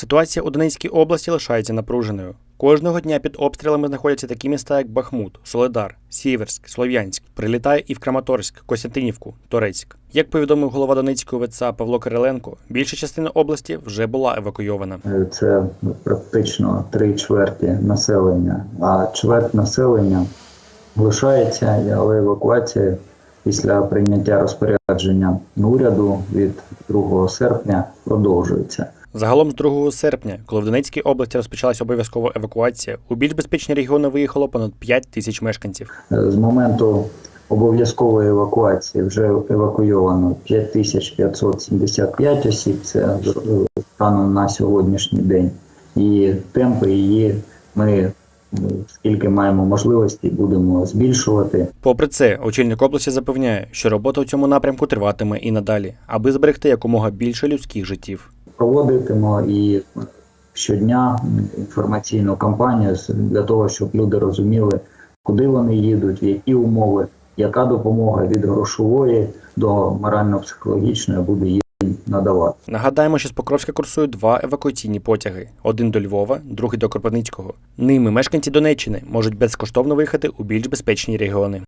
Ситуація у Донецькій області лишається напруженою. Кожного дня під обстрілами знаходяться такі міста, як Бахмут, Соледар, Сіверськ, Слов'янськ. Прилітає і в Краматорськ, Костянтинівку, Торецьк. Як повідомив голова Донецької ВЦА Павло Кириленко, більша частина області вже була евакуйована. Е, Це практично три чверті населення, а чверть населення лишається, але евакуація після прийняття розпорядження уряду від 2 серпня продовжується. Загалом з 2 серпня, коли в Донецькій області розпочалася обов'язкова евакуація, у більш безпечні регіони виїхало понад 5 тисяч мешканців. З моменту обов'язкової евакуації вже евакуйовано 5575 осіб. Це станом на сьогоднішній день. І темпи її ми, скільки маємо можливості, будемо збільшувати. Попри це, очільник області запевняє, що робота у цьому напрямку триватиме і надалі, аби зберегти якомога більше людських життів. Проводитимо і щодня інформаційну кампанію для того, щоб люди розуміли, куди вони їдуть, які умови, яка допомога від грошової до морально-психологічної буде їм надавати. Нагадаємо, що з Покровська курсують два евакуаційні потяги: один до Львова, другий до Кропивницького. Ними мешканці Донеччини можуть безкоштовно виїхати у більш безпечні регіони.